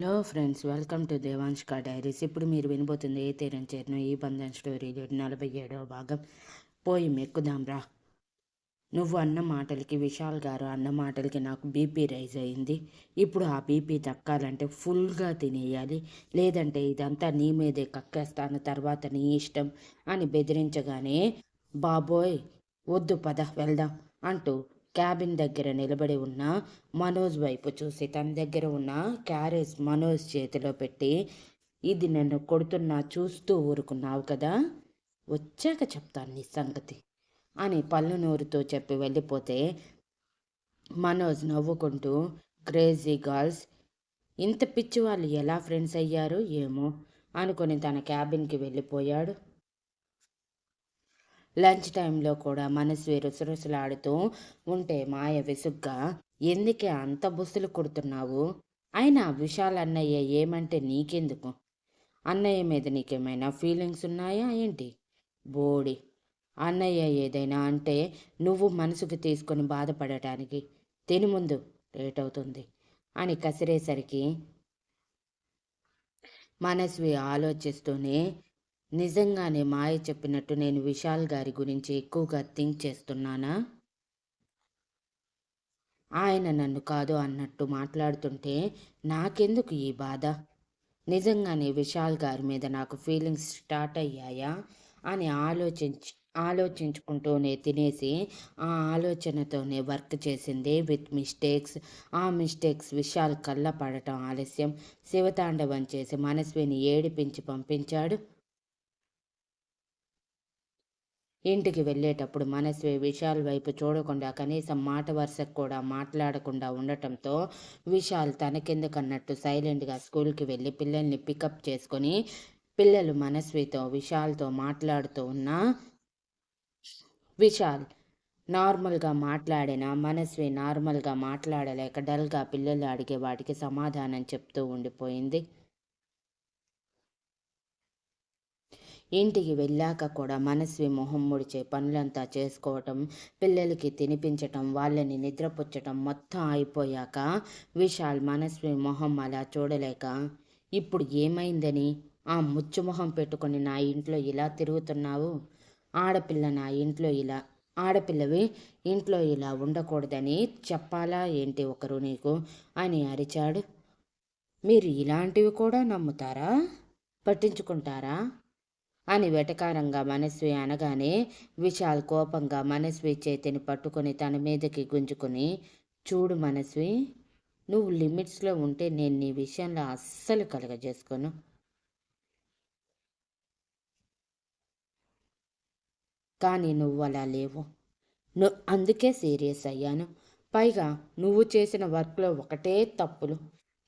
Hello friends welcome to దేవాంష్క diaries ఇప్పుడు మీరు వినబోతుంది ఏ తీరం చేరిన? ఈ బంధం స్టోరీలో నలభై ఏడవ భాగం. పోయి మెక్కుదాంరా నువ్వు అన్న మాటలకి విశాల్ గారు అన్న మాటలకి నాకు బీపీ రైజ్ అయింది. ఇప్పుడు ఆ బీపీ దక్కాలంటే ఫుల్గా తినేయాలి. లేదంటే ఇదంతా నీ మీదే కక్కేస్తాను. తర్వాత నీ ఇష్టం అని బెదిరించగానే బాబోయ్ వద్దు పద వెళ్దాం అంటూ క్యాబిన్ దగ్గర నిలబడి ఉన్న మనోజ్ వైపు చూసి తన దగ్గర ఉన్న క్యారేజ్ మనోజ్ చేతిలో పెట్టి ఇది నన్ను కొడుతున్నా చూస్తూ ఊరుకున్నావు కదా? వచ్చాక చెప్తాను నీ సంగతి అని పళ్ళు నూరుతో చెప్పి వెళ్ళిపోతే మనోజ్ నవ్వుకుంటూ క్రేజీ గర్ల్స్ ఇంత పిచ్చి వాళ్ళు ఎలా ఫ్రెండ్స్ అయ్యారు? ఏమో అనుకుని తన క్యాబిన్కి వెళ్ళిపోయాడు. లంచ్ టైంలో కూడా మనసు రుసరుసలాడుతూ ఉంటే మాయ విసుగ్గా ఎందుకే అంత బుస్సులు కొడుతున్నావు? అయినా విశాల్ అన్నయ్య ఏమంటే నీకెందుకు? అన్నయ్య మీద నీకేమైనా ఫీలింగ్స్ ఉన్నాయా ఏంటి? బోడి అన్నయ్య ఏదైనా అంటే నువ్వు మనసుకు తీసుకొని బాధపడటానికి తిని ముందు లేట్ అవుతుంది అని కసిరేసరికి మనస్వి ఆలోచిస్తూనే నిజంగానే మాయ చెప్పినట్టు నేను విశాల్ గారి గురించి ఎక్కువగా థింక్ చేస్తున్నానా? ఆయన నన్ను కాదు అన్నట్టు మాట్లాడుతుంటే నాకెందుకు ఈ బాధ? నిజంగానే విశాల్ గారి మీద నాకు ఫీలింగ్స్ స్టార్ట్ అయ్యాయా? అని ఆలోచించి ఆలోచించుకుంటూనే తినేసి ఆ ఆలోచనతోనే వర్క్ చేసింది విత్ మిస్టేక్స్. ఆ మిస్టేక్స్ విశాల్ కళ్ళ పడటం ఆలస్యం. శివతాండవం చేసి మనస్విని ఏడిపించి పంపించాడు. ఇంటికి వెళ్ళేటప్పుడు మనస్వి విశాల్ వైపు చూడకుండా కనీసం మాట వరుసకు కూడా మాట్లాడకుండా ఉండటంతో విశాల్ తనకెందుకన్నట్టు సైలెంట్గా స్కూల్కి వెళ్ళి పిల్లల్ని పికప్ చేసుకొని పిల్లలు మనస్వితో విశాల్తో మాట్లాడుతూ ఉన్న విశాల్ నార్మల్గా మాట్లాడిన మనస్వి నార్మల్గా మాట్లాడలేక డల్గా పిల్లలు అడిగే వాటికి సమాధానం చెప్తూ ఉండిపోయింది. ఇంటికి వెళ్ళాక కూడా మనస్వి మొహం ముడిచే పనులంతా చేసుకోవటం పిల్లలకి తినిపించటం వాళ్ళని నిద్రపుచ్చటం మొత్తం అయిపోయాక విశాల్ మనస్వి మొహం అలా చూడలేక ఇప్పుడు ఏమైందని? ఆ ముచ్చు మొహం నా ఇంట్లో ఇలా తిరుగుతున్నావు? ఆడపిల్ల నా ఇంట్లో ఇలా ఆడపిల్లవి ఇంట్లో ఇలా ఉండకూడదని చెప్పాలా ఏంటి ఒకరు నీకు? అని అరిచాడు. మీరు ఇలాంటివి కూడా నమ్ముతారా? పట్టించుకుంటారా? అని వెటకారంగా మనస్వి అనగానే విశాల్ కోపంగా మనస్వి చేతిని పట్టుకొని తన మీదకి గుంజుకొని చూడు మనస్వి నువ్వు లిమిట్స్లో ఉంటే నేను నీ విషయంలో అస్సలు కలగజేసుకోను. కానీ నువ్వు అలా లేవు. అందుకే సీరియస్ అయ్యాను. పైగా నువ్వు చేసిన వర్క్లో ఒకటే తప్పులు.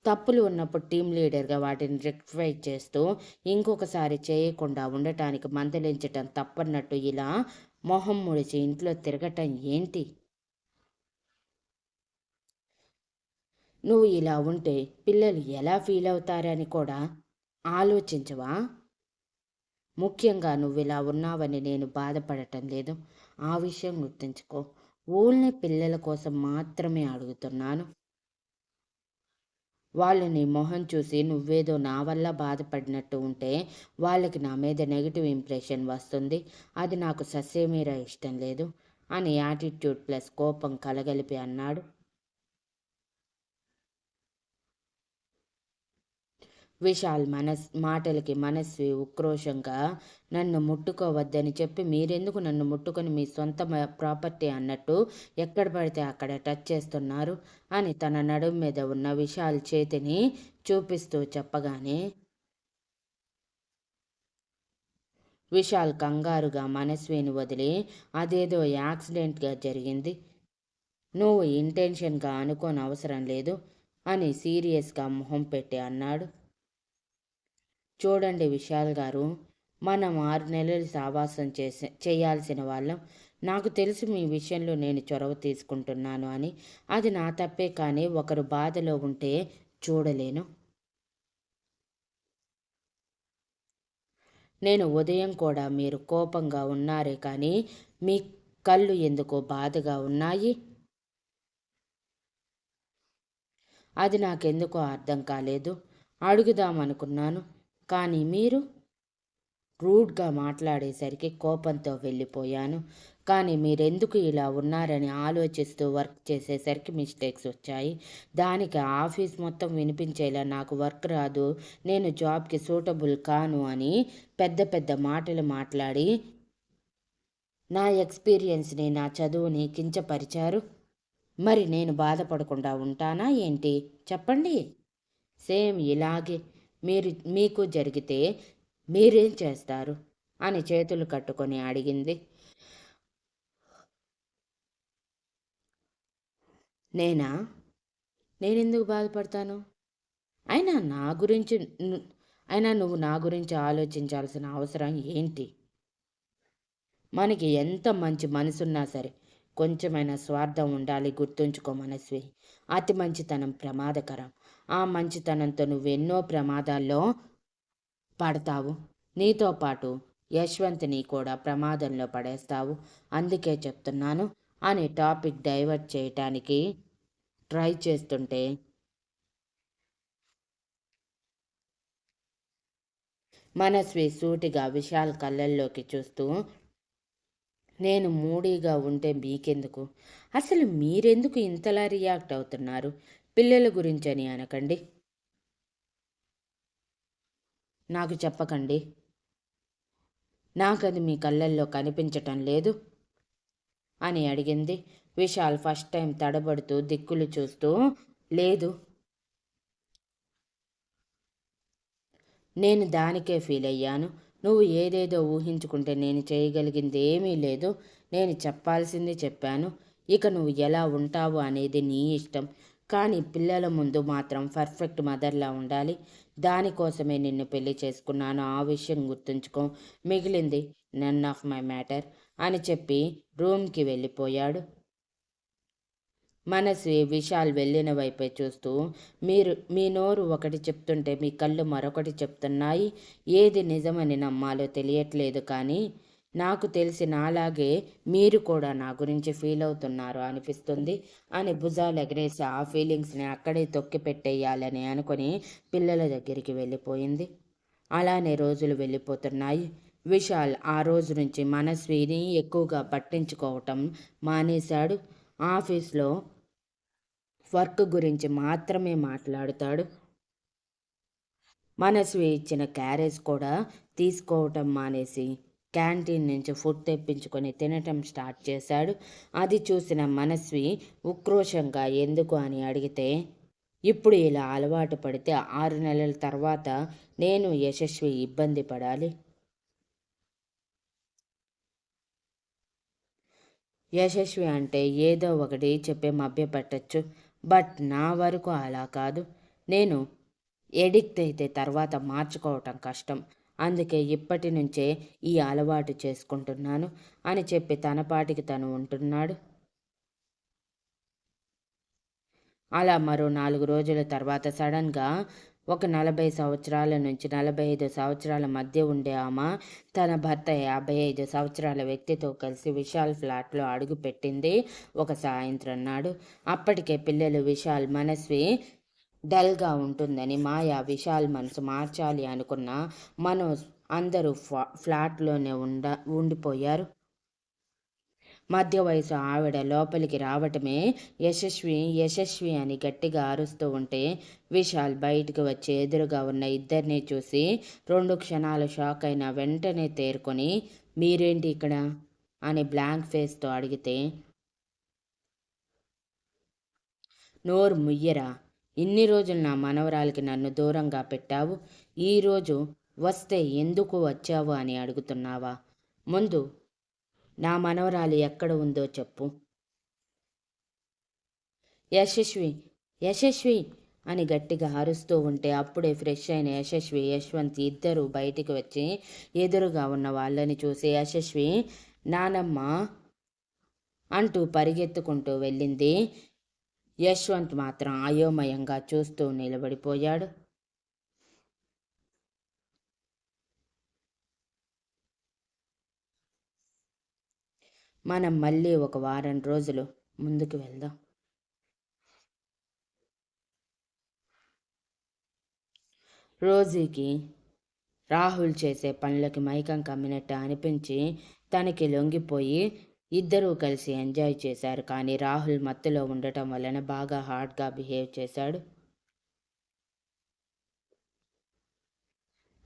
తప్పులు ఉన్నప్పుడు టీం లీడర్గా వాటిని రెక్టిఫై చేస్తూ ఇంకొకసారి చేయకుండా ఉండటానికి మందలించటం తప్పన్నట్టు ఇలా మొహం ముడిచి ఇంట్లో తిరగటం ఏంటి? నువ్వు ఇలా ఉంటే పిల్లలు ఎలా ఫీల్ అవుతారని కూడా ఆలోచించవా? ముఖ్యంగా నువ్వు ఇలా ఉన్నావని నేను బాధపడటం లేదు. ఆ విషయం గుర్తుంచుకో. ఓన్లీ పిల్లల కోసం మాత్రమే అడుగుతున్నాను. వాళ్ళు నీ మొహం చూసి నువ్వేదో నా వల్ల బాధపడినట్టు ఉంటే వాళ్ళకి నా మీద నెగిటివ్ ఇంప్రెషన్ వస్తుంది. అది నాకు సస్యమీరా ఇష్టం లేదు అని యాటిట్యూడ్ ప్లస్ కోపం కలగలిపి అన్నాడు. విశాల్ మనస్ మాటలకి మనస్వి ఉక్రోషంగా నన్ను ముట్టుకోవద్దని చెప్పి మీరెందుకు నన్ను ముట్టుకొని మీ సొంత ప్రాపర్టీ అన్నట్టు ఎక్కడ పడితే అక్కడ టచ్ చేస్తున్నారు? అని తన నడుము మీద ఉన్న విశాల్ చేతిని చూపిస్తూ చెప్పగానే విశాల్ కంగారుగా మనస్విని వదిలి అదేదో యాక్సిడెంట్గా జరిగింది. నువ్వు ఇంటెన్షన్గా అనుకోని అవసరం లేదు అని సీరియస్గా మొహం పెట్టి అన్నాడు. చూడండి విశాల్ గారు మనం ఆరు నెలలు సావాసం చేసే చేయాల్సిన వాళ్ళం. నాకు తెలుసు మీ విషయంలో నేను చొరవ తీసుకుంటున్నాను అని. అది నా తప్పే కానీ ఒకరు బాధలో ఉంటే చూడలేను. నేను ఉదయం కూడా మీరు కోపంగా ఉన్నారే కానీ మీ కళ్ళు ఎందుకో బాధగా ఉన్నాయి? అది నాకెందుకో అర్థం కాలేదు. అడుగుదామనుకున్నాను కానీ మీరు రూడ్గా మాట్లాడేసరికి కోపంతో వెళ్ళిపోయాను. కానీ మీరెందుకు ఇలా ఉన్నారని ఆలోచిస్తూ వర్క్ చేసేసరికి మిస్టేక్స్ వచ్చాయి. దానికి ఆఫీస్ మొత్తం వినిపించేలా నాకు వర్క్ రాదు నేను జాబ్కి సూటబుల్ కాను అని పెద్ద పెద్ద మాటలు మాట్లాడి నా ఎక్స్పీరియన్స్ని నా చదువుని కించపరిచారు. మరి నేను బాధపడకుండా ఉంటానా ఏంటి? చెప్పండి. సేమ్ ఇలాగే మీరు మీకు జరిగితే మీరేం చేస్తారు? అని చేతులు కట్టుకొని అడిగింది. నేనా? నేనెందుకు బాధపడతాను? అయినా నా గురించి అయినా నువ్వు నా గురించి ఆలోచించాల్సిన అవసరం ఏంటి? మనకి ఎంత మంచి మనసున్నా సరే కొంచెమైనా స్వార్థం ఉండాలి గుర్తుంచుకో మనస్వి. అతి మంచితనం ప్రమాదకరం. ఆ మంచితనంతో నువ్వెన్నో ప్రమాదాల్లో పడతావు. నీతో పాటు యశ్వంత్ని కూడా ప్రమాదంలో పడేస్తావు. అందుకే చెప్తున్నాను అని టాపిక్ డైవర్ట్ చేయటానికి ట్రై చేస్తుంటే మనస్వి సూటిగా విశాల్ కళ్ళల్లోకి చూస్తూ నేను మూడీగా ఉంటే మీకెందుకు? అసలు మీరెందుకు ఇంతలా రియాక్ట్ అవుతున్నారు? పిల్లల గురించని అనకండి. నాకు చెప్పకండి. నాకది మీ కళ్ళల్లో కనిపించటం లేదు అని అడిగింది. విశాల్ ఫస్ట్ టైం తడబడుతూ దిక్కులు చూస్తూ లేదు. నేను దానికే ఫీల్ అయ్యాను. నువ్వు ఏదేదో ఊహించుకుంటే నేను చేయగలిగింది ఏమీ లేదు. నేను చెప్పాల్సింది చెప్పాను. ఇక నువ్వు ఎలా ఉంటావు అనేది నీ ఇష్టం. కానీ పిల్లల ముందు మాత్రం పర్ఫెక్ట్ మదర్లా ఉండాలి. దానికోసమే నిన్ను పెళ్ళి చేసుకున్నాను. ఆ విషయం గుర్తుంచుకో. మిగిలింది నన్ ఆఫ్ మై మ్యాటర్ అని చెప్పి రూమ్కి వెళ్ళిపోయాడు. మనసి విశాల్ వెళ్ళిన వైపే చూస్తూ మీరు మీ నోరు ఒకటి చెప్తుంటే మీ కళ్ళు మరొకటి చెప్తున్నాయి. ఏది నిజమని నమ్మాలో తెలియట్లేదు కానీ నాకు తెలిసి నాలాగే మీరు కూడా నా గురించి ఫీల్ అవుతున్నారు అనిపిస్తుంది అని భుజాలు ఎగరేసి ఆ ఫీలింగ్స్ని అక్కడే తొక్కి పెట్టేయాలని అనుకుని పిల్లల దగ్గరికి వెళ్ళిపోయింది. అలానే రోజులు వెళ్ళిపోతున్నాయి. విశాల్ ఆ రోజు నుంచి మనస్విని ఎక్కువగా పట్టించుకోవటం మానేశాడు. ఆఫీస్లో వర్క్ గురించి మాత్రమే మాట్లాడుతాడు. మనస్వి ఇచ్చిన క్యారేజ్ కూడా తీసుకోవటం మానేసి క్యాంటీన్ నుంచి ఫుడ్ తెప్పించుకొని తినటం స్టార్ట్ చేశాడు. అది చూసిన మనస్వి ఉక్రోషంగా ఎందుకు అని అడిగితే ఇప్పుడు ఇలా అలవాటు పడితే ఆరు నెలల తర్వాత నేను యశస్వి ఇబ్బంది పడాలి. యశస్వి అంటే ఏదో ఒకటి చెప్పే మభ్యపెట్టచ్చు. బట్ నా వరకు అలా కాదు. నేను ఎడిక్ట్ అయితే తర్వాత మార్చుకోవటం కష్టం. అందుకే ఇప్పటి నుంచే ఈ అలవాటు చేసుకుంటున్నాను అని చెప్పి తన పాటికి తను ఉంటున్నాడు. అలా మరో నాలుగు రోజుల తర్వాత సడన్గా ఒక నలభై సంవత్సరాల నుంచి నలభై ఐదు సంవత్సరాల మధ్య ఉండే ఆమె తన భర్త యాభై ఐదు సంవత్సరాల వ్యక్తితో కలిసి విశాల్ ఫ్లాట్లో అడుగుపెట్టింది ఒక సాయంత్రం నాడు. అప్పటికే పిల్లలు విశాల్ మనస్వి డల్గా ఉంటుందని మాయా విశాల్ మనసు మార్చాలి అనుకున్న మనోజ్ అందరూ ఫ్లాట్లోనే ఉండ ఉండిపోయారు. మధ్య వయసు ఆవిడ లోపలికి రావటమే యశస్వి యశస్వి అని గట్టిగా అరుస్తూ ఉంటే విశాల్ బయటకు వచ్చి ఎదురుగా ఉన్న ఇద్దరిని చూసి రెండు క్షణాలు షాక్ అయిన వెంటనే తేరుకొని మీరేంటి ఇక్కడ? అని బ్లాంక్ ఫేస్తో అడిగితే నోరు ముయ్యరా. ఇన్ని రోజులు నా మనవరాలకి నన్ను దూరంగా పెట్టావు. ఈరోజు వస్తే ఎందుకు వచ్చావు? అని అడుగుతున్నావా? ముందు నా మనవరాలు ఎక్కడ ఉందో చెప్పు. యశస్వి యశస్వి అని గట్టిగా అరుస్తూ ఉంటే అప్పుడే ఫ్రెష్ అయిన యశస్వి యశ్వంత్ ఇద్దరు బయటికి వచ్చి ఎదురుగా ఉన్న వాళ్ళని చూసి యశస్వి నానమ్మ అంటూ పరిగెత్తుకుంటూ వెళ్ళింది. యశ్వంత్ మాత్రం అయోమయంగా చూస్తూ నిలబడిపోయాడు. మనం మళ్ళీ ఒక వారం రోజులు ముందుకు వెళ్దాం. రోజీకి రాహుల్ చేసే పనులకి మైకం కమ్మినట్టు అనిపించి తనకి లొంగిపోయి ఇద్దరూ కలిసి ఎంజాయ్ చేశారు. కానీ రాహుల్ మత్తులో ఉండటం వలన బాగా హార్డ్గా బిహేవ్ చేశాడు.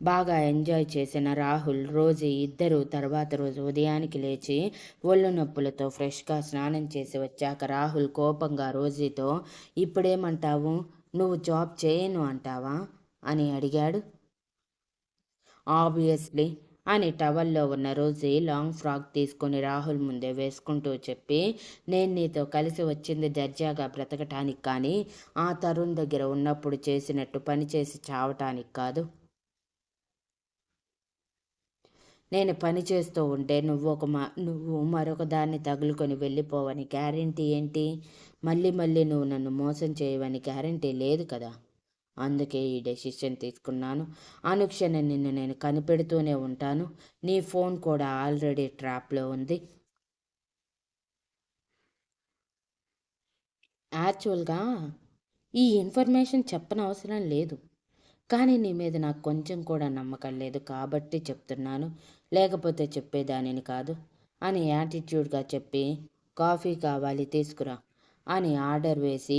బాగా ఎంజాయ్ చేసిన రాహుల్ రోజు ఇద్దరు తర్వాత రోజు ఉదయానికి లేచి ఒళ్ళు నొప్పులతో ఫ్రెష్గా స్నానం చేసి వచ్చాక రాహుల్ కోపంగా రోజీతో ఇప్పుడేమంటావు? నువ్వు జాబ్ చేయను అంటావా? అని అడిగాడు. ఆబ్వియస్లీ అని టవల్లో ఉన్న రోజీ లాంగ్ ఫ్రాక్ తీసుకొని రాహుల్ ముందే వేసుకుంటూ చెప్పి నేను నీతో కలిసి వచ్చింది దర్జాగా బ్రతకటానికి కానీ ఆ తరుణ్ దగ్గర ఉన్నప్పుడు చేసినట్టు పనిచేసి చావటానికి కాదు. నేను పని చేస్తూ ఉంటే నువ్వు ఒక మా నువ్వు మరొక దాన్ని తగులుకొని వెళ్ళిపోవని గ్యారంటీ ఏంటి? మళ్ళీ మళ్ళీ నువ్వు నన్ను మోసం చేయవని గ్యారంటీ లేదు కదా. అందుకే ఈ డెసిషన్ తీసుకున్నాను. అనుక్షణ నిన్ను నేను కనిపెడుతూనే ఉంటాను. నీ ఫోన్ కూడా ఆల్రెడీ ట్రాప్లో ఉంది. యాక్చువల్గా ఈ ఇన్ఫర్మేషన్ చెప్పనవసరం లేదు. కానీ నీ మీద నాకు కొంచెం కూడా నమ్మకం లేదు కాబట్టి చెప్తున్నాను. లేకపోతే చెప్పేదానిని కాదు. అని యాటిట్యూడ్గా చెప్పి కాఫీ కావాలి తీసుకురా అని ఆర్డర్ వేసి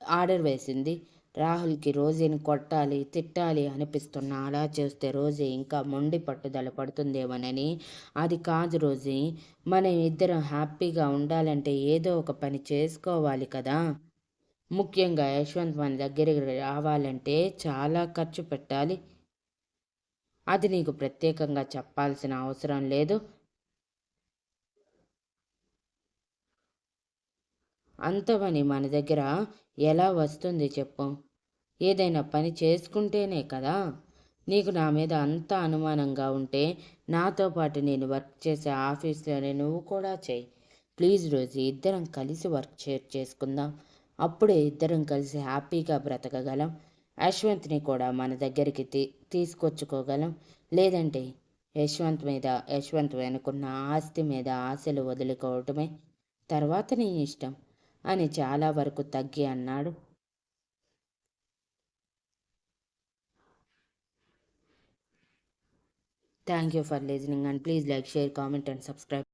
ఆర్డర్ వేసింది. రాహుల్కి రోజీని కొట్టాలి తిట్టాలి అనిపిస్తున్న అలా చేస్తే రోజీ ఇంకా మొండి పట్టుదల పడుతుందేమోనని. అది కాదు రోజీ మనం ఇద్దరం హ్యాపీగా ఉండాలంటే ఏదో ఒక పని చేసుకోవాలి కదా. ముఖ్యంగా యశ్వంత్ మన దగ్గరికి రావాలంటే చాలా ఖర్చు పెట్టాలి. అది నీకు ప్రత్యేకంగా చెప్పాల్సిన అవసరం లేదు. అంతవని మన దగ్గర ఎలా వస్తుంది చెప్పు. ఏదైనా పని చేసుకుంటేనే కదా. నీకు నా మీద అంత అనుమానంగా ఉంటే నాతో పాటు నేను వర్క్ చేసే ఆఫీస్లోనే నువ్వు కూడా చేయి. ప్లీజ్ రోజు ఇద్దరం కలిసి వర్క్ షేర్ చేసుకుందాం. అప్పుడే ఇద్దరం కలిసి హ్యాపీగా బ్రతకగలం. యశ్వంత్ని కూడా మన దగ్గరికి తీ తీసుకొచ్చుకోగలం. లేదంటే యశ్వంత్ మీద యశ్వంత్ వెనుకున్న ఆస్తి మీద ఆశలు వదులుకోవటమే తర్వాత నీ ఇష్టం అని చాలా వరకు తగ్గి అన్నాడు. Thank you for listening and please like share comment and subscribe.